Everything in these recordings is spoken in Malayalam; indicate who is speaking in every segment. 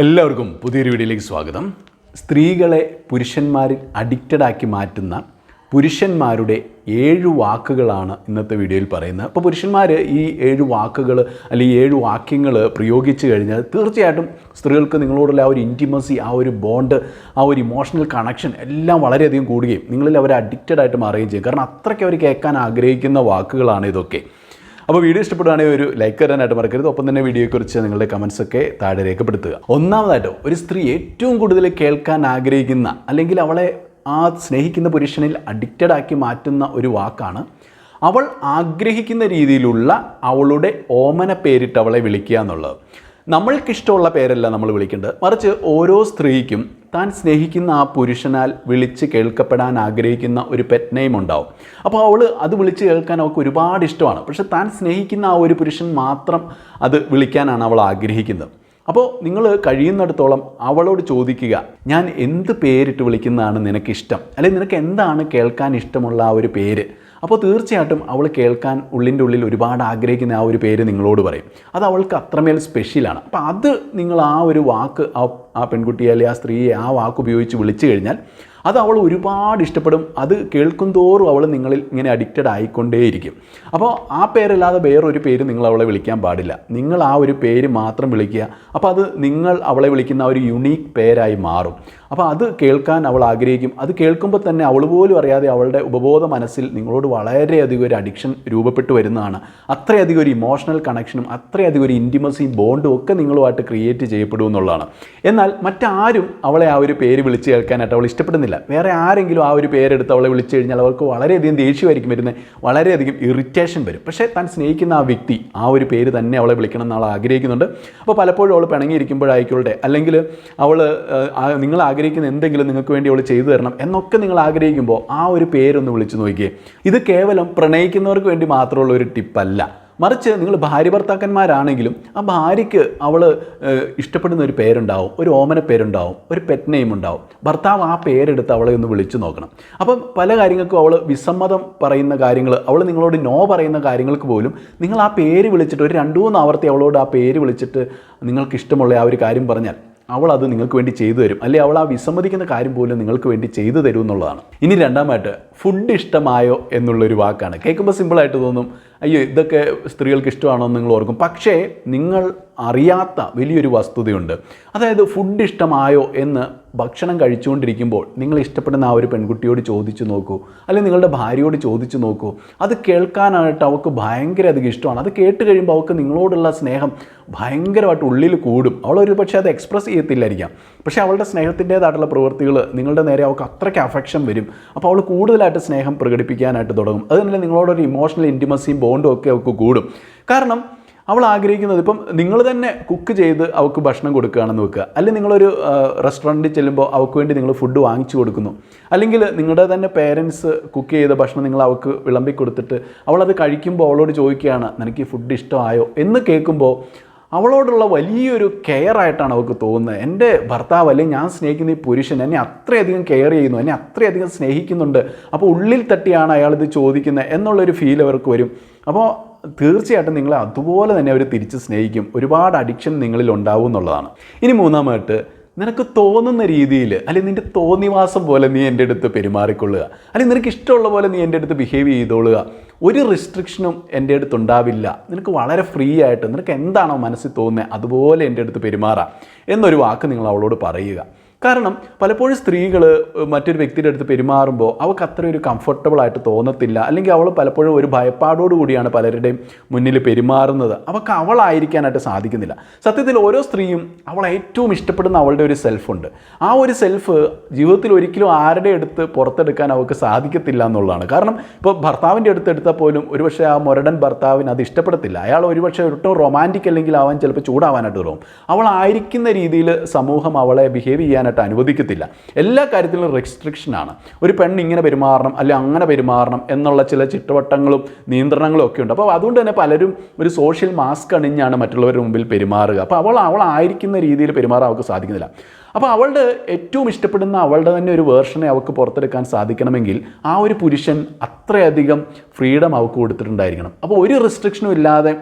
Speaker 1: എല്ലാവർക്കും പുതിയൊരു വീഡിയോയിലേക്ക് സ്വാഗതം. സ്ത്രീകളെ പുരുഷന്മാരിൽ അഡിക്റ്റഡ് ആക്കി മാറ്റുന്ന പുരുഷന്മാരുടെ ഏഴ് വാക്കുകളാണ് ഇന്നത്തെ വീഡിയോയിൽ പറയുന്നത്. അപ്പോൾ പുരുഷന്മാർ ഈ ഏഴ് വാക്കുകൾ അല്ലെങ്കിൽ ഏഴ് വാക്യങ്ങൾ പ്രയോഗിച്ചു കഴിഞ്ഞാൽ തീർച്ചയായിട്ടും സ്ത്രീകൾക്ക് നിങ്ങളോടുള്ള ആ ഒരു ഇന്റിമസി ആ ഒരു ബോണ്ട് ആ ഒരു ഇമോഷണൽ കണക്ഷൻ എല്ലാം വളരെയധികം കൂടുകയും നിങ്ങളിൽ അവർ അഡിക്റ്റഡ് ആയിട്ട് മാറുകയും ചെയ്യും. കാരണം അത്രയ്ക്ക് അവർ കേൾക്കാൻ ആഗ്രഹിക്കുന്ന വാക്കുകളാണ് ഇതൊക്കെ. അപ്പോൾ വീഡിയോ ഇഷ്ടപ്പെടുകയാണെങ്കിൽ ഒരു ലൈക്ക് തരാനായിട്ട് മറക്കരുത്. ഒപ്പം തന്നെ വീഡിയോയെക്കുറിച്ച് നിങ്ങളുടെ കമൻസ് ഒക്കെ താഴെ രേഖപ്പെടുത്തുക. ഒന്നാമതായിട്ട് ഒരു സ്ത്രീ ഏറ്റവും കൂടുതൽ കേൾക്കാൻ ആഗ്രഹിക്കുന്ന അല്ലെങ്കിൽ അവളെ ആ സ്നേഹിക്കുന്ന പുരുഷനിൽ അഡിക്റ്റഡ് ആക്കി മാറ്റുന്ന ഒരു വാക്കാണ് അവൾ ആഗ്രഹിക്കുന്ന രീതിയിലുള്ള അവളുടെ ഓമന പേരിട്ട് അവളെ വിളിക്കുക എന്നുള്ളത്. നമ്മൾക്കിഷ്ടമുള്ള പേരല്ല നമ്മൾ വിളിക്കേണ്ടത്. മറിച്ച് ഓരോ സ്ത്രീക്കും താൻ സ്നേഹിക്കുന്ന ആ പുരുഷനാൽ വിളിച്ച് കേൾക്കപ്പെടാൻ ആഗ്രഹിക്കുന്ന ഒരു പെറ്റ് നെയിം ഉണ്ടാവും. അപ്പോൾ അവൾ അത് വിളിച്ച് കേൾക്കാൻ അവൾക്ക് ഒരുപാട് ഇഷ്ടമാണ്. പക്ഷെ താൻ സ്നേഹിക്കുന്ന ആ ഒരു പുരുഷൻ മാത്രം അത് വിളിക്കാനാണ് അവൾ ആഗ്രഹിക്കുന്നത്. അപ്പോൾ നിങ്ങൾ കഴിയുന്നിടത്തോളം അവളോട് ചോദിക്കുക ഞാൻ എന്ത് പേരിട്ട് വിളിക്കുന്നതാണ് നിനക്കിഷ്ടം? അല്ലെങ്കിൽ നിനക്ക് എന്താണ് കേൾക്കാൻ ഇഷ്ടമുള്ള ആ ഒരു പേര്? അപ്പോൾ തീർച്ചയായിട്ടും അവൾ കേൾക്കാൻ ഉള്ളിന്റെ ഉള്ളിൽ ഒരുപാട് ആഗ്രഹിക്കുന്ന ആ ഒരു പേര് നിങ്ങളോട് പറയും. അത് അവൾക്ക് അത്രമേൽ സ്പെഷ്യലാണ് അപ്പോൾ അത് നിങ്ങൾ ആ ഒരു വാക്ക് ആ ആ പെൺകുട്ടിയെ അല്ലെങ്കിൽ ആ സ്ത്രീയെ ആ വാക്ക് ഉപയോഗിച്ച് വിളിച്ചു കഴിഞ്ഞാൽ അത് അവൾ ഒരുപാട് ഇഷ്ടപ്പെടും. അത് കേൾക്കും തോറും അവൾ നിങ്ങളിൽ ഇങ്ങനെ അഡിക്റ്റഡ് ആയിക്കൊണ്ടേയിരിക്കും. അപ്പോൾ ആ പേരല്ലാതെ വേറൊരു പേര് നിങ്ങൾ അവളെ വിളിക്കാൻ പാടില്ല. നിങ്ങൾ ആ ഒരു പേര് മാത്രം വിളിക്കുക. അപ്പോൾ അത് നിങ്ങൾ അവളെ വിളിക്കുന്ന ഒരു യുണീക്ക് പേരായി മാറും. അപ്പോൾ അത് കേൾക്കാൻ അവൾ ആഗ്രഹിക്കും. അത് കേൾക്കുമ്പോൾ തന്നെ അവൾ പോലും അറിയാതെ അവളുടെ ഉപബോധ മനസ്സിൽ നിങ്ങളോട് വളരെയധികം ഒരു അഡിക്ഷൻ രൂപപ്പെട്ടു വരുന്നതാണ്. അത്രയധികം ഒരു ഇമോഷണൽ കണക്ഷനും അത്രയധികം ഒരു ഇന്റിമസിയും ബോണ്ടും ഒക്കെ നിങ്ങളുമായിട്ട് ക്രിയേറ്റ് ചെയ്യപ്പെടും എന്നുള്ളതാണ്. എന്നാൽ മറ്റാരും അവളെ ആ ഒരു പേര് വിളിച്ച് കേൾക്കാനായിട്ട് അവൾ ഇഷ്ടപ്പെടുന്നില്ല. വേറെ ആരെങ്കിലും ആ ഒരു പേരെടുത്ത് അവളെ വിളിച്ചു കഴിഞ്ഞാൽ അവൾക്ക് വളരെയധികം ദേഷ്യമായിരിക്കും വരുന്നത്. വളരെയധികം ഇറിറ്റേഷൻ വരും. പക്ഷേ താൻ സ്നേഹിക്കുന്ന ആ വ്യക്തി ആ ഒരു പേര് തന്നെ അവളെ വിളിക്കണം എന്ന് ആൾ ആഗ്രഹിക്കുന്നുണ്ട്. അപ്പോൾ പലപ്പോഴും അവൾ പിണങ്ങിയിരിക്കുമ്പോഴായിക്കോട്ടെ അല്ലെങ്കിൽ അവൾ നിങ്ങൾ ആഗ്രഹിക്കുന്ന എന്തെങ്കിലും നിങ്ങൾക്ക് വേണ്ടി അവൾ ചെയ്തു തരണം എന്നൊക്കെ നിങ്ങൾ ആഗ്രഹിക്കുമ്പോൾ ആ ഒരു പേരൊന്ന് വിളിച്ചു നോക്കിയേ. ഇത് കേവലം പ്രണയിക്കുന്നവർക്ക് വേണ്ടി മാത്രമുള്ള ഒരു ടിപ്പല്ല. മറിച്ച് നിങ്ങൾ ഭാര്യ ഭർത്താക്കന്മാരാണെങ്കിലും ആ ഭാര്യയ്ക്ക് അവൾ ഇഷ്ടപ്പെടുന്ന ഒരു പേരുണ്ടാവും ഒരു ഓമന പേരുണ്ടാവും ഒരു പെറ്റ് നെയിം ഉണ്ടാവും. ഭർത്താവ് ആ പേരെടുത്ത് അവളെ ഒന്ന് വിളിച്ചു നോക്കണം. അപ്പം പല കാര്യങ്ങൾക്കും അവൾ വിസമ്മതം പറയുന്ന കാര്യങ്ങൾ അവൾ നിങ്ങളോട് നോ പറയുന്ന കാര്യങ്ങൾക്ക് പോലും നിങ്ങൾ ആ പേര് വിളിച്ചിട്ട് ഒരു രണ്ടു മൂന്ന് ആവർത്തി അവളോട് ആ പേര് വിളിച്ചിട്ട് നിങ്ങൾക്ക് ഇഷ്ടമുള്ള ആ ഒരു കാര്യം പറഞ്ഞാൽ അവൾ അത് നിങ്ങൾക്ക് വേണ്ടി ചെയ്തു തരും. അല്ലെ അവൾ ആ വിസമ്മതിക്കുന്ന കാര്യം പോലും നിങ്ങൾക്ക് വേണ്ടി ചെയ്തു തരും എന്നുള്ളതാണ്. ഇനി രണ്ടാമായിട്ട് ഫുഡ് ഇഷ്ടമായോ എന്നുള്ളൊരു വാക്കാണ്. കേൾക്കുമ്പോൾ സിമ്പിളായിട്ട് തോന്നും അയ്യോ ഇതൊക്കെ സ്ത്രീകൾക്ക് ഇഷ്ടമാണോ എന്ന് നിങ്ങൾ ഓർക്കും. പക്ഷേ നിങ്ങൾ അറിയാത്ത വലിയൊരു വസ്തുതയുണ്ട്. അതായത് ഫുഡ് ഇഷ്ടമായോ എന്ന് ഭക്ഷണം കഴിച്ചുകൊണ്ടിരിക്കുമ്പോൾ നിങ്ങൾ ഇഷ്ടപ്പെടുന്ന ആ ഒരു പെൺകുട്ടിയോട് ചോദിച്ചു നോക്കൂ. അല്ലെങ്കിൽ നിങ്ങളുടെ ഭാര്യയോട് ചോദിച്ചു നോക്കൂ. അത് കേൾക്കാനായിട്ട് അവൾക്ക് ഭയങ്കര അധികം ഇഷ്ടമാണ്. അത് കേട്ട് കഴിയുമ്പോൾ അവൾക്ക് നിങ്ങളോടുള്ള സ്നേഹം ഭയങ്കരമായിട്ട് ഉള്ളിൽ കൂടും. അവളൊരു പക്ഷേ അത് എക്സ്പ്രസ് ചെയ്യത്തില്ലായിരിക്കാം. പക്ഷേ അവളുടെ സ്നേഹത്തിന്റേതായിട്ടുള്ള പ്രവൃത്തികൾ നിങ്ങളുടെ നേരെ അവൾക്ക് അത്രയ്ക്ക് അഫെക്ഷൻ വരും. അപ്പോൾ അവൾ കൂടുതലായിട്ട് സ്നേഹം പ്രകടിപ്പിക്കാനായിട്ട് തുടങ്ങും. അതുതന്നെ നിങ്ങളോടൊരു ഇമോഷണൽ ഇന്റിമസിയും ബോണ്ടും ഒക്കെ അവൾക്ക് കൂടും. കാരണം അവൾ ആഗ്രഹിക്കുന്നത് ഇപ്പം നിങ്ങൾ തന്നെ കുക്ക് ചെയ്ത് അവൾക്ക് ഭക്ഷണം കൊടുക്കുകയാണെന്ന് വെക്കുക. അല്ലെങ്കിൽ നിങ്ങളൊരു റെസ്റ്റോറന്റിൽ ചെല്ലുമ്പോൾ അവൾക്ക് വേണ്ടി നിങ്ങൾ ഫുഡ് വാങ്ങിച്ചു കൊടുക്കുന്നു. അല്ലെങ്കിൽ നിങ്ങളുടെ തന്നെ പേരൻസ് കുക്ക് ചെയ്ത ഭക്ഷണം നിങ്ങൾ അവൾക്ക് വിളമ്പി കൊടുത്തിട്ട് അവളത് കഴിക്കുമ്പോൾ അവളോട് ചോദിക്കുകയാണ് നിനക്ക് ഈ ഫുഡ് ഇഷ്ടമായോ? എന്ന് കേൾക്കുമ്പോൾ അവളോടുള്ള വലിയൊരു കെയർ ആയിട്ടാണ് അവൾക്ക് തോന്നുന്നത്. എന്റെ ഭർത്താവ് അല്ലെങ്കിൽ ഞാൻ സ്നേഹിക്കുന്ന ഈ പുരുഷൻ എന്നെ അത്രയധികം കെയർ ചെയ്യുന്നു എന്നെ അത്രയധികം സ്നേഹിക്കുന്നുണ്ട്. അപ്പോൾ ഉള്ളിൽ തട്ടിയാണ് അയാളിത് ചോദിക്കുന്നത് എന്നുള്ളൊരു ഫീൽ അവർക്ക് വരും. അപ്പോൾ തീർച്ചയായിട്ടും നിങ്ങളെ അതുപോലെ തന്നെ അവർ തിരിച്ച് സ്നേഹിക്കും. ഒരുപാട് അഡിക്ഷൻ നിങ്ങളിൽ ഉണ്ടാവും എന്നുള്ളതാണ്. ഇനി മൂന്നാമായിട്ട് നിനക്ക് തോന്നുന്ന രീതിയിൽ അല്ലെങ്കിൽ നിന്റെ തോന്നിവാസം പോലെ നീ എന്റെ അടുത്ത് പെരുമാറിക്കൊള്ളുക. അല്ലെങ്കിൽ നിനക്ക് ഇഷ്ടമുള്ള പോലെ നീ എന്റെ അടുത്ത് ബിഹേവ് ചെയ്തോളുക. ഒരു റിസ്ട്രിക്ഷനും എന്റെ അടുത്ത് ഉണ്ടാവില്ല നിനക്ക് വളരെ ഫ്രീ ആയിട്ട് നിനക്ക് എന്താണോ മനസ്സിൽ തോന്നുന്നത് അതുപോലെ എന്റെ അടുത്ത് പെരുമാറാം. എന്നൊരു വാക്ക് നിങ്ങൾ അവളോട് പറയുക. കാരണം പലപ്പോഴും സ്ത്രീകൾ മറ്റൊരു വ്യക്തിയുടെ അടുത്ത് പെരുമാറുമ്പോൾ അവൾക്ക് അത്ര ഒരു കംഫർട്ടബിൾ ആയിട്ട് തോന്നത്തില്ല. അല്ലെങ്കിൽ അവൾ പലപ്പോഴും ഒരു ഭയപ്പാടോടു കൂടിയാണ് പലരുടെയും മുന്നിൽ പെരുമാറുന്നത്. അവൾക്ക് അവളായിരിക്കാനായിട്ട് സാധിക്കുന്നില്ല. സത്യത്തിൽ ഓരോ സ്ത്രീയും അവൾ ഏറ്റവും ഇഷ്ടപ്പെടുന്ന അവളുടെ ഒരു സെൽഫുണ്ട് ആ ഒരു സെൽഫ് ജീവിതത്തിൽ ഒരിക്കലും ആരുടെ അടുത്ത് പുറത്തെടുക്കാൻ അവൾക്ക് സാധിക്കത്തില്ല എന്നുള്ളതാണ്. കാരണം ഇപ്പോൾ ഭർത്താവിന്റെ അടുത്ത് എടുത്താൽ പോലും ഒരുപക്ഷെ ആ മുരടൻ ഭർത്താവിന് അത് ഇഷ്ടപ്പെടത്തില്ല. അയാൾ ഒരുപക്ഷെ ഒട്ടും റൊമാന്റിക് അല്ലെങ്കിൽ ആവാൻ ചിലപ്പോൾ ചൂടാവാനായിട്ട് തുടങ്ങും അവളായിരിക്കുന്ന രീതിയിൽ സമൂഹം അവളെ ബിഹേവ് ചെയ്യാനായിട്ട് ആയിട്ട് അനുവദിക്കത്തില്ല. എല്ലാ കാര്യത്തിലും റെസ്ട്രിക്ഷനാണ് ഒരു പെണ്ണ് ഇങ്ങനെ പെരുമാറണം അല്ലെങ്കിൽ അങ്ങനെ പെരുമാറണം എന്നുള്ള ചില ചിട്ടവട്ടങ്ങളും നിയന്ത്രണങ്ങളും ഒക്കെ ഉണ്ട്. അപ്പോൾ അതുകൊണ്ട് തന്നെ പലരും ഒരു സോഷ്യൽ മാസ്ക് അണിഞ്ഞാണ് മറ്റുള്ളവരുടെ മുമ്പിൽ പെരുമാറുക. അപ്പോൾ അവൾ അവളായിരിക്കുന്ന രീതിയിൽ പെരുമാറാൻ അവൾക്ക് സാധിക്കുന്നില്ല. അപ്പോൾ അവളുടെ ഏറ്റവും ഇഷ്ടപ്പെടുന്ന അവളുടെ തന്നെ ഒരു വേർഷനെ അവൾക്ക് പുറത്തെടുക്കാൻ സാധിക്കണമെങ്കിൽ ആ ഒരു പുരുഷൻ അത്രയധികം ഫ്രീഡം അവൾക്ക് കൊടുത്തിട്ടുണ്ടായിരിക്കണം. അപ്പോൾ ഒരു റെസ്ട്രിക്ഷനും ഇല്ലാതെ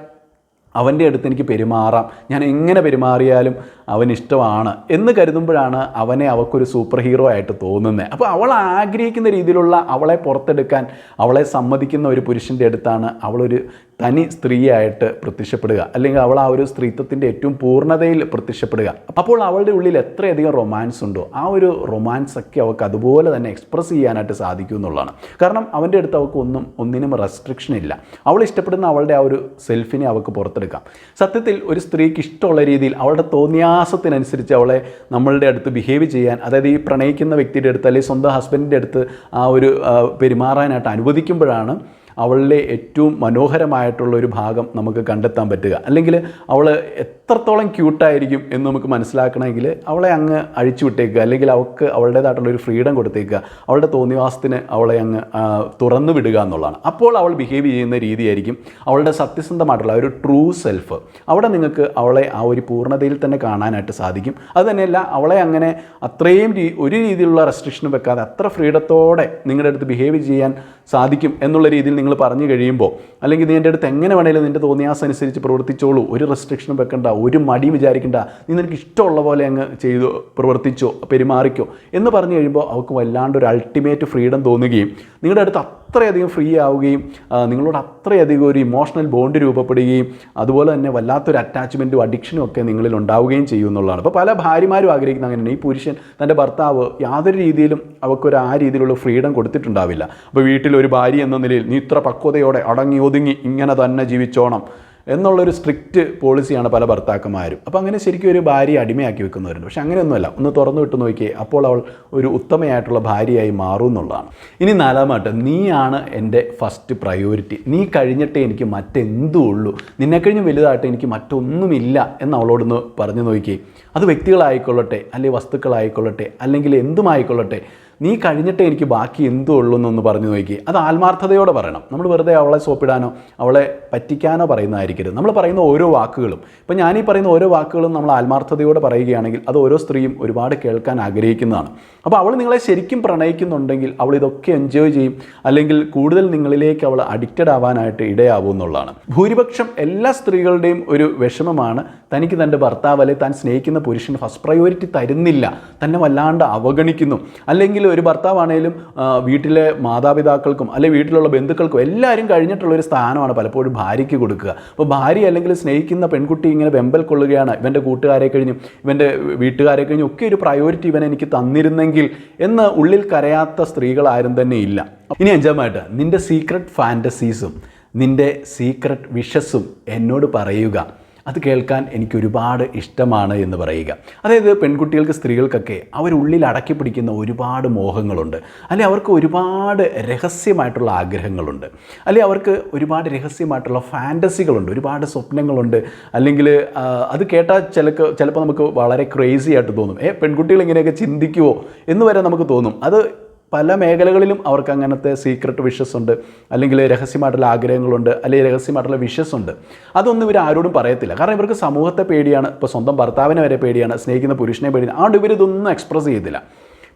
Speaker 1: അവന്റെ അടുത്ത് എനിക്ക് പെരുമാറാം. ഞാൻ എങ്ങനെ പെരുമാറിയാലും അവൻ ഇഷ്ടമാണ് എന്ന് കരുതുമ്പോഴാണ് അവനെ അവൾക്കൊരു സൂപ്പർ ഹീറോ ആയിട്ട് തോന്നുന്നത് അപ്പോൾ അവൾ ആഗ്രഹിക്കുന്ന രീതിയിലുള്ള അവളെ പുറത്തെടുക്കാൻ അവളെ സമ്മതിക്കുന്ന ഒരു പുരുഷന്റെ അടുത്താണ് അവളൊരു തനി സ്ത്രീയായിട്ട് പ്രത്യക്ഷപ്പെടുക അല്ലെങ്കിൽ അവൾ ആ ഒരു സ്ത്രീത്വത്തിന്റെ ഏറ്റവും പൂർണതയിൽ പ്രത്യക്ഷപ്പെടുക. അപ്പോൾ അവളുടെ ഉള്ളിൽ എത്രയധികം റൊമാൻസ് ഉണ്ടോ ആ ഒരു റൊമാൻസ് ഒക്കെ അവൾക്ക് അതുപോലെ തന്നെ എക്സ്പ്രസ് ചെയ്യാനായിട്ട് സാധിക്കും എന്നുള്ളതാണ്. കാരണം അവന്റെ അടുത്ത് അവൾക്ക് ഒന്നും ഒന്നിനും റെസ്ട്രിക്ഷൻ ഇല്ല. അവൾ ഇഷ്ടപ്പെടുന്ന അവളുടെ ആ ഒരു സെൽഫിനെ അവൾക്ക് പുറത്തെടുക്കാം. സത്യത്തിൽ ഒരു സ്ത്രീക്ക് ഇഷ്ടമുള്ള രീതിയിൽ അവളുടെ തോന്നിയാസത്തിനനുസരിച്ച് അവളെ നമ്മളുടെ അടുത്ത് ബിഹേവ് ചെയ്യാൻ അതായത് ഈ പ്രണയിക്കുന്ന വ്യക്തിയുടെ അടുത്ത് അല്ലെങ്കിൽ സ്വന്തം ഹസ്ബൻഡിന്റെ അടുത്ത് ആ ഒരു പെരുമാറാനായിട്ട് അനുവദിക്കുമ്പോഴാണ് അവളിലെ ഏറ്റവും മനോഹരമായിട്ടുള്ള ഒരു ഭാഗം നമുക്ക് കണ്ടെത്താൻ പറ്റുക. അല്ലെങ്കിൽ അവൾ എത്രത്തോളം ക്യൂട്ടായിരിക്കും എന്ന് നമുക്ക് മനസ്സിലാക്കണമെങ്കിൽ അവളെ അങ്ങ് അഴിച്ചു വിട്ടേക്കുക. അല്ലെങ്കിൽ അവൾക്ക് അവളുടേതായിട്ടുള്ള ഒരു ഫ്രീഡം കൊടുത്തേക്കുക. അവളുടെ തോന്നിവാസത്തിന് അവളെ അങ്ങ് തുറന്നു വിടുക എന്നുള്ളതാണ്. അപ്പോൾ അവൾ ബിഹേവ് ചെയ്യുന്ന രീതിയായിരിക്കും അവളുടെ സത്യസന്ധമായിട്ടുള്ള ഒരു ട്രൂ സെൽഫ് അവിടെ നിങ്ങൾക്ക് അവളെ ആ ഒരു പൂർണതയിൽ തന്നെ കാണാനായിട്ട് സാധിക്കും. അത് തന്നെയല്ല അവളെ അങ്ങനെ അത്രയും ഒരു രീതിയിലുള്ള റെസ്ട്രിക്ഷൻ വെക്കാതെ അത്ര ഫ്രീഡത്തോടെ നിങ്ങളുടെ അടുത്ത് ബിഹേവ് ചെയ്യാൻ സാധിക്കും എന്നുള്ള രീതിയിൽ നിങ്ങൾ പറഞ്ഞു കഴിയുമ്പോൾ അല്ലെങ്കിൽ നീ എന്റെ അടുത്ത് എങ്ങനെ വേണേലും നിന്റെ തോന്നിയാസനുസരിച്ച് പ്രവർത്തിച്ചോളൂ ഒരു റെസ്ട്രിക്ഷനും വെക്കണ്ട ഒരു മടിയും വിചാരിക്കണ്ട നീ നിനക്ക് ഇഷ്ടമുള്ള പോലെ അങ്ങ് ചെയ്തു പ്രവർത്തിച്ചോ പെരുമാറിക്കോ എന്ന് പറഞ്ഞു കഴിയുമ്പോൾ അവൾക്ക് വല്ലാണ്ട് ഒരു അൾട്ടിമേറ്റ് ഫ്രീഡം തോന്നുകയും നിങ്ങളുടെ അടുത്ത് അത്രയധികം ഫ്രീ ആവുകയും നിങ്ങളോട് അത്രയധികം ഒരു ഇമോഷണൽ ബോണ്ട് രൂപപ്പെടുകയും അതുപോലെ തന്നെ വല്ലാത്തൊരു അറ്റാച്ച്മെന്റും അഡിക്ഷനും ഒക്കെ നിങ്ങളിൽ ഉണ്ടാവുകയും ചെയ്യും എന്നുള്ളതാണ്. അപ്പോൾ പല ഭാര്യമാരും ആഗ്രഹിക്കുന്ന അങ്ങനെയാണ്. ഈ പുരുഷൻ തന്റെ ഭർത്താവ് യാതൊരു രീതിയിലും അവർക്കൊരു ആ രീതിയിലുള്ള ഫ്രീഡം കൊടുത്തിട്ടുണ്ടാവില്ല. അപ്പോൾ വീട്ടിൽ ഒരു ഭാര്യ എന്ന നിലയിൽ നീ ഇത്ര പക്വതയോടെ അടങ്ങി ഒതുങ്ങി ഇങ്ങനെ തന്നെ ജീവിച്ചോണം. എന്നുള്ളൊരു സ്ട്രിക്റ്റ് പോളിസിയാണ് പല ഭർത്താക്കന്മാരും. അപ്പോൾ അങ്ങനെ ശരിക്കും ഒരു ഭാര്യയെ അടിമയാക്കി വെക്കുന്നവരുണ്ട്. പക്ഷെ അങ്ങനെയൊന്നുമല്ല ഒന്ന് തുറന്നു വിട്ട് നോക്കിയേ അപ്പോൾ അവൾ ഒരു ഉത്തമയായിട്ടുള്ള ഭാര്യയായി മാറും എന്നുള്ളതാണ്. ഇനി നാലാമായിട്ട് നീയാണ് എന്റെ ഫസ്റ്റ് പ്രയോറിറ്റി നീ കഴിഞ്ഞിട്ടേ എനിക്ക് മറ്റെന്തും ഉള്ളൂ. നിന്നെ കഴിഞ്ഞ് വലുതായിട്ട് എനിക്ക് മറ്റൊന്നുമില്ല എന്ന് അവളോടൊന്ന് പറഞ്ഞു നോക്കി അത് വ്യക്തികളായിക്കൊള്ളട്ടെ അല്ലെങ്കിൽ വസ്തുക്കളായിക്കൊള്ളട്ടെ അല്ലെങ്കിൽ എന്തുമായിക്കൊള്ളട്ടെ നീ കഴിഞ്ഞിട്ട് എനിക്ക് ബാക്കി എന്തോ ഉള്ളൂ എന്നൊന്ന് പറഞ്ഞു നോക്കി. അത് ആത്മാർത്ഥതയോടെ പറയണം. നമ്മൾ വെറുതെ അവളെ സോപ്പിടാനോ അവളെ പറ്റിക്കാനോ പറയുന്നതായിരിക്കരുത്. നമ്മൾ പറയുന്ന ഓരോ വാക്കുകളും ഇപ്പം ഞാനീ പറയുന്ന ഓരോ വാക്കുകളും നമ്മൾ ആത്മാർത്ഥതയോടെ പറയുകയാണെങ്കിൽ അത് ഓരോ സ്ത്രീയും ഒരുപാട് കേൾക്കാൻ ആഗ്രഹിക്കുന്നതാണ്. അപ്പോൾ അവൾ നിങ്ങളെ ശരിക്കും പ്രണയിക്കുന്നുണ്ടെങ്കിൽ അവൾ ഇതൊക്കെ എൻജോയ് ചെയ്യും. അല്ലെങ്കിൽ കൂടുതൽ നിങ്ങളിലേക്ക് അവൾ അഡിക്റ്റഡ് ആവാനായിട്ട് ഇടയാവും എന്നുള്ളതാണ്. ഭൂരിപക്ഷം എല്ലാ സ്ത്രീകളുടെയും ഒരു വിഷമമാണ്. തനിക്ക് തന്റെ ഭർത്താവ് അല്ലെങ്കിൽ താൻ സ്നേഹിക്കുന്ന പുരുഷന് ഫസ്റ്റ് പ്രയോറിറ്റി തരുന്നില്ല. തന്നെ വല്ലാണ്ട് അവഗണിക്കുന്നു. അല്ലെങ്കിൽ ഒരു ഭർത്താവാണേലും വീട്ടിലെ മാതാപിതാക്കൾക്കും അല്ലെങ്കിൽ വീട്ടിലുള്ള ബന്ധുക്കൾക്കും എല്ലാവരും കഴിഞ്ഞിട്ടുള്ള ഒരു സ്ഥാനമാണ് പലപ്പോഴും ഭാര്യയ്ക്ക് കൊടുക്കുക. അപ്പോൾ ഭാര്യ അല്ലെങ്കിൽ സ്നേഹിക്കുന്ന പെൺകുട്ടി ഇങ്ങനെ വെമ്പൽ കൊള്ളുകയാണ് ഇവന്റെ കൂട്ടുകാരെ കഴിഞ്ഞും ഇവന്റെ വീട്ടുകാരെ കഴിഞ്ഞും ഒക്കെ ഒരു പ്രയോറിറ്റി ഇവൻ എനിക്ക് തന്നിരുന്നെങ്കിൽ എന്ന് ഉള്ളിൽ കരയാത്ത സ്ത്രീകൾ ആരും തന്നെ ഇല്ല. ഇനി അഞ്ചാമായിട്ട് നിന്റെ സീക്രട്ട് ഫാന്റസീസും നിന്റെ സീക്രട്ട് വിഷസും എന്നോട് പറയുക. അത് കേൾക്കാൻ എനിക്ക് ഒരുപാട് ഇഷ്ടമാണ് എന്ന് പറയുക. അതായത് പെൺകുട്ടികൾക്ക് സ്ത്രീകൾക്കൊക്കെ അവരുള്ളിൽ അടക്കി പിടിക്കുന്ന ഒരുപാട് മോഹങ്ങളുണ്ട്. അല്ലെ അവർക്ക് ഒരുപാട് രഹസ്യമായിട്ടുള്ള ആഗ്രഹങ്ങളുണ്ട്. അല്ലെ അവർക്ക് ഒരുപാട് രഹസ്യമായിട്ടുള്ള ഫാന്റസികളുണ്ട് ഒരുപാട് സ്വപ്നങ്ങളുണ്ട്. അല്ലെങ്കിൽ അത് കേട്ടാൽ ചിലക്ക് ചിലപ്പോൾ നമുക്ക് വളരെ ക്രേസി ആയിട്ട് തോന്നും. ഏ പെൺകുട്ടികൾ ഇങ്ങനെയൊക്കെ ചിന്തിക്കുമോ എന്ന് വരെ നമുക്ക് തോന്നും. അത് പല മേഖലകളിലും അവർക്ക് അങ്ങനത്തെ സീക്രട്ട് വിഷസ് ഉണ്ട്. അല്ലെങ്കിൽ രഹസ്യമായിട്ടുള്ള ആഗ്രഹങ്ങളുണ്ട്. അല്ലെങ്കിൽ രഹസ്യമായിട്ടുള്ള വിഷസ് ഉണ്ട്. അതൊന്നും ഇവർ ആരോടും പറയത്തില്ല. കാരണം ഇവർക്ക് സമൂഹത്തെ പേടിയാണ്. ഇപ്പോൾ സ്വന്തം ഭർത്താവിനെ വരെ പേടിയാണ്. സ്നേഹിക്കുന്ന പുരുഷനെ പേടിയാണ്. അതുകൊണ്ട് ഇവരിതൊന്നും എക്സ്പ്രസ് ചെയ്തില്ല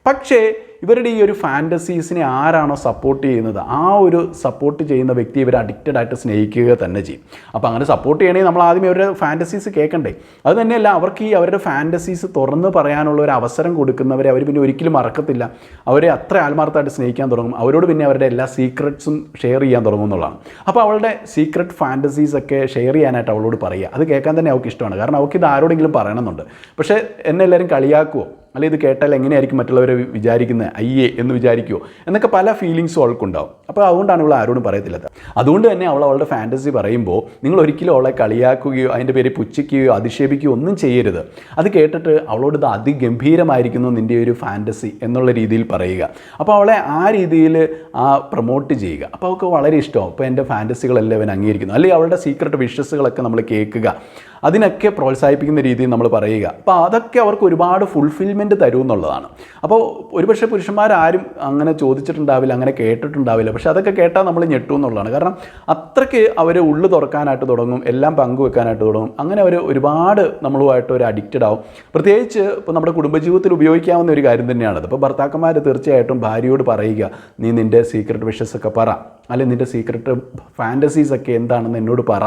Speaker 1: പക്ഷേ ഇവരുടെ ഈ ഒരു ഫാന്റസീസിനെ ആരാണോ സപ്പോർട്ട് ചെയ്യുന്നത് ആ ഒരു സപ്പോർട്ട് ചെയ്യുന്ന വ്യക്തി ഇവർ അഡിക്റ്റഡ് ആയിട്ട് സ്നേഹിക്കുക തന്നെ ചെയ്യും. അപ്പോൾ അങ്ങനെ സപ്പോർട്ട് ചെയ്യണമെങ്കിൽ നമ്മൾ ആദ്യം അവരുടെ ഫാന്റസീസ് കേൾക്കണ്ടേ. അത് തന്നെയല്ല അവർക്ക് ഈ അവരുടെ ഫാന്റസീസ് തുറന്ന് പറയാനുള്ള ഒരു അവസരം കൊടുക്കുന്നവരെ അവർ പിന്നെ ഒരിക്കലും മറക്കത്തില്ല. അവരെ അത്ര ആത്മാർത്ഥമായിട്ട് സ്നേഹിക്കാൻ തുടങ്ങും. അവരോട് പിന്നെ അവരുടെ എല്ലാ സീക്രട്സും ഷെയർ ചെയ്യാൻ തുടങ്ങും എന്നുള്ളതാണ്. അപ്പോൾ അവളുടെ സീക്രട്ട് ഫാന്റസീസ് ഒക്കെ ഷെയർ ചെയ്യാനായിട്ട് അവളോട് പറയുക. അത് കേൾക്കാൻ തന്നെ അവൾക്ക് ഇഷ്ടമാണ്. കാരണം അവൾക്ക് ഇത് ആരോടെങ്കിലും പറയണമെന്നുണ്ട്. പക്ഷേ എന്നെ എല്ലാവരും കളിയാക്കുമോ അല്ലെ ഇത് കേട്ടാൽ എങ്ങനെയായിരിക്കും മറ്റുള്ളവർ വിചാരിക്കുന്നത് അയ്യേ എന്ന് വിചാരിക്കുമോ എന്നൊക്കെ പല ഫീലിങ്സും അവൾക്കുണ്ടാവും. അപ്പോൾ അതുകൊണ്ടാണ് ഇവൾ ആരോടും പറയത്തില്ലാത്ത അതുകൊണ്ട് തന്നെ അവൾ അവളുടെ ഫാന്റസി പറയുമ്പോൾ നിങ്ങൾ ഒരിക്കലും അവളെ കളിയാക്കുകയോ അതിന്റെ പേര് പുച്ഛിക്കുകയോ അധിക്ഷേപിക്കുകയോ ഒന്നും ചെയ്യരുത്. അത് കേട്ടിട്ട് അവളോട് ഇത് അതിഗംഭീരമായിരിക്കുന്നു നിന്റെ ഒരു ഫാന്റസി എന്നുള്ള രീതിയിൽ പറയുക. അപ്പോൾ അവളെ ആ രീതിയിൽ ആ പ്രൊമോട്ട് ചെയ്യുക. അപ്പോൾ അവൾക്ക് വളരെ ഇഷ്ടമാവും. അപ്പോൾ എന്റെ ഫാന്റസികളെല്ലാം അവൻ അംഗീകരിക്കുന്നു. അല്ലെങ്കിൽ അവളുടെ സീക്രട്ട് വിഷസുകളൊക്കെ നമ്മൾ കേൾക്കുക. അതിനൊക്കെ പ്രോത്സാഹിപ്പിക്കുന്ന രീതിയിൽ നമ്മൾ പറയുക. അപ്പോൾ അതൊക്കെ അവർക്ക് ഒരുപാട് ഫുൾഫിൽമെന്റ് തരും എന്നുള്ളതാണ് അപ്പോൾ ഒരുപക്ഷെ പുരുഷന്മാരാരും അങ്ങനെ ചോദിച്ചിട്ടുണ്ടാവില്ല അങ്ങനെ കേട്ടിട്ടുണ്ടാവില്ല. പക്ഷെ അതൊക്കെ കേട്ടാൽ നമ്മൾ ഞെട്ടും എന്നുള്ളതാണ്. കാരണം അത്രയ്ക്ക് അവർ ഉള്ളു തുറക്കാനായിട്ട് തുടങ്ങും എല്ലാം പങ്കുവെക്കാനായിട്ട് തുടങ്ങും. അങ്ങനെ അവർ ഒരുപാട് നമ്മളുമായിട്ട് ഒരു അഡിക്റ്റഡ് ആവും. പ്രത്യേകിച്ച് ഇപ്പോൾ നമ്മുടെ കുടുംബജീവിതത്തിൽ ഉപയോഗിക്കാവുന്ന ഒരു കാര്യം തന്നെയാണത് ഇപ്പോൾ ഭർത്താക്കന്മാർ തീർച്ചയായിട്ടും ഭാര്യയോട് പറയുക നീ നിന്റെ സീക്രട്ട് വിഷസ് ഒക്കെ പറ. അല്ലെങ്കിൽ നിന്റെ സീക്രട്ട് ഫാന്റസീസ് ഒക്കെ എന്താണെന്ന് എന്നോട് പറ.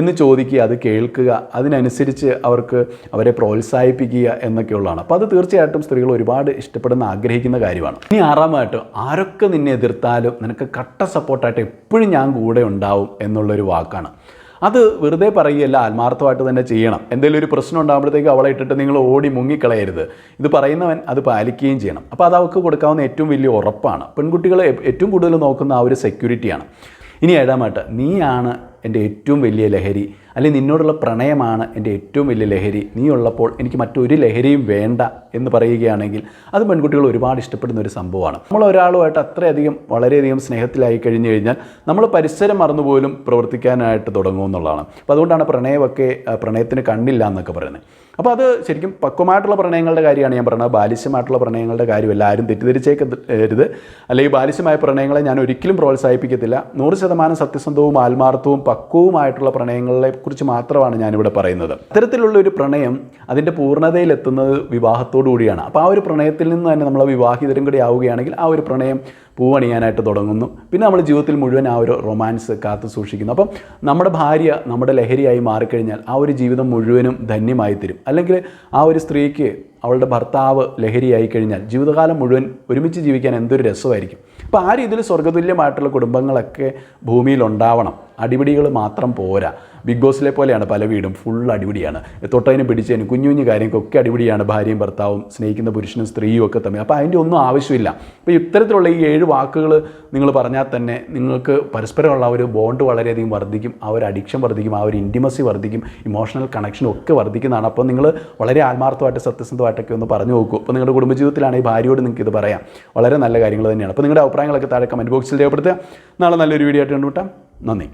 Speaker 1: എന്ന് ചോദിക്കുക അത് കേൾക്കുക അതിനനുസരിച്ച് അവർക്ക് അവരെ പ്രോത്സാഹിപ്പിക്കുക എന്നൊക്കെയുള്ളതാണ്. അപ്പോൾ അത് തീർച്ചയായിട്ടും സ്ത്രീകൾ ഒരുപാട് ഇഷ്ടപ്പെടുന്ന ആഗ്രഹിക്കുന്ന കാര്യമാണ്. ഇനി ആറാമായിട്ട് ആരൊക്കെ നിന്നെ എതിർത്താലും നിനക്ക് കട്ട സപ്പോർട്ടായിട്ട് എപ്പോഴും ഞാൻ കൂടെ ഉണ്ടാവും എന്നുള്ളൊരു വാക്കാണ്. അത് വെറുതെ പറയുകയല്ല ആത്മാർത്ഥമായിട്ട് തന്നെ ചെയ്യണം. എന്തെങ്കിലും ഒരു പ്രശ്നം ഉണ്ടാകുമ്പോഴത്തേക്ക് അവളെ ഇട്ടിട്ട് നിങ്ങൾ ഓടി മുങ്ങിക്കളയരുത്. ഇത് പറയുന്നവൻ അത് പാലിക്കുകയും ചെയ്യണം. അപ്പോൾ അത് അവൾക്ക് കൊടുക്കാവുന്ന ഏറ്റവും വലിയ ഉറപ്പാണ്. പെൺകുട്ടികളെ ഏറ്റവും കൂടുതൽ നോക്കുന്ന ആ ഒരു സെക്യൂരിറ്റിയാണ് ഇനി ഏഴാമായിട്ട് നീയാണ് എന്റെ ഏറ്റവും വലിയ ലഹരി അല്ലെങ്കിൽ നിന്നോടുള്ള പ്രണയമാണ് എന്റെ ഏറ്റവും വലിയ ലഹരി. നീ ഉള്ളപ്പോൾ എനിക്ക് മറ്റൊരു ലഹരിയും വേണ്ട എന്ന് പറയുകയാണെങ്കിൽ അത് പെൺകുട്ടികൾ ഒരുപാട് ഇഷ്ടപ്പെടുന്ന ഒരു സംഭവമാണ്. നമ്മൾ ഒരാളുമായിട്ട് അത്രയധികം വളരെയധികം സ്നേഹത്തിലായി കഴിഞ്ഞു കഴിഞ്ഞാൽ നമ്മൾ പരിസരം മറന്നുപോലും പ്രവർത്തിക്കാനായിട്ട് തുടങ്ങും എന്നുള്ളതാണ്. അപ്പോൾ അതുകൊണ്ടാണ് പ്രണയമൊക്കെ പ്രണയത്തിന് കണ്ണില്ല എന്നൊക്കെ പറയുന്നത്. അപ്പോൾ അത് ശരിക്കും പക്വമായിട്ടുള്ള പ്രണയങ്ങളുടെ കാര്യമാണ് ഞാൻ പറയുന്നത് ബാലിശ്യമായിട്ടുള്ള പ്രണയങ്ങളുടെ കാര്യമല്ല. ആരും തെറ്റിദ്ധരിച്ചേക്കരുത്. അല്ലെങ്കിൽ ബാലിശ്യമായ പ്രണയങ്ങളെ ഞാൻ ഒരിക്കലും പ്രോത്സാഹിപ്പിക്കത്തില്ല. നൂറ് ശതമാനം സത്യസന്ധവും ആത്മാർത്ഥവും പക്വവുമായിട്ടുള്ള പ്രണയങ്ങളെ കുറിച്ച് മാത്രമാണ് ഞാനിവിടെ പറയുന്നത്. അത്തരത്തിലുള്ള ഒരു പ്രണയം അതിന്റെ പൂർണതയിലെത്തുന്നത് വിവാഹത്തോടു കൂടിയാണ്. അപ്പോൾ ആ ഒരു പ്രണയത്തിൽ നിന്ന് തന്നെ നമ്മൾ വിവാഹിതരും കൂടി ആവുകയാണെങ്കിൽ ആ ഒരു പ്രണയം പൂവണിയാനായിട്ട് തുടങ്ങുന്നു. പിന്നെ നമ്മൾ ജീവിതത്തിൽ മുഴുവൻ ആ ഒരു റൊമാൻസ് കാത്തു സൂക്ഷിക്കുന്നു. അപ്പം നമ്മുടെ ഭാര്യ നമ്മുടെ ലഹരിയായി മാറിക്കഴിഞ്ഞാൽ ആ ഒരു ജീവിതം മുഴുവനും ധന്യമായി തരും. അല്ലെങ്കിൽ ആ ഒരു സ്ത്രീക്ക് അവളുടെ ഭർത്താവ് ലഹരിയായി കഴിഞ്ഞാൽ ജീവിതകാലം മുഴുവൻ ഒരുമിച്ച് ജീവിക്കാൻ എന്തൊരു രസമായിരിക്കും. അപ്പോൾ ആ രീതിയിൽ സ്വർഗതുല്യമായിട്ടുള്ള കുടുംബങ്ങളൊക്കെ ഭൂമിയിൽ ഉണ്ടാവണം അടിപിടികൾ മാത്രം പോരാ. ബിഗ് ബോസിലെ പോലെയാണ് പല വീടും ഫുൾ അടിപിടിയാണ്. തൊട്ടതിനും പിടിച്ചതിനും കുഞ്ഞു കുഞ്ഞു കാര്യങ്ങൾക്കൊക്കെ അടിപിടിയാണ് ഭാര്യയും ഭർത്താവും സ്നേഹിക്കുന്ന പുരുഷനും സ്ത്രീയും ഒക്കെ തമ്മിൽ. അപ്പോൾ അതിന്റെ ഒന്നും ആവശ്യമില്ല. അപ്പോൾ ഇത്തരത്തിലുള്ള ഈ ഏഴ് വാക്കുകൾ നിങ്ങൾ പറഞ്ഞാൽ തന്നെ നിങ്ങൾക്ക് പരസ്പരമുള്ള ഒരു ബോണ്ട് വളരെയധികം വർദ്ധിക്കും ആ ഒരു അഡിക്ഷൻ വർദ്ധിക്കും ആ ഒരു ഇന്റിമസി വർദ്ധിക്കും ഇമോഷണൽ കണക്ഷനും ഒക്കെ വർദ്ധിക്കുന്നതാണ്. അപ്പോൾ നിങ്ങൾ വളരെ ആത്മാർത്ഥമായിട്ട് സത്യസന്ധമായിട്ടൊക്കെ ഒന്ന് പറഞ്ഞു നോക്കൂ. അപ്പോൾ നിങ്ങളുടെ കുടുംബജീവിതത്തിലാണെങ്കിൽ ഭാര്യയോട് നിങ്ങൾക്ക് ഇത് പറയാം. വളരെ നല്ല കാര്യങ്ങൾ തന്നെയാണ്. അപ്പോൾ നിങ്ങളുടെ അഭിപ്രായങ്ങളൊക്കെ താഴെ കമന്റ് ബോക്സിൽ രേഖപ്പെടുത്തുക. നാളെ നല്ലൊരു വീഡിയോ ആയിട്ട് കണ്ടുമുട്ടാം. നന്ദി.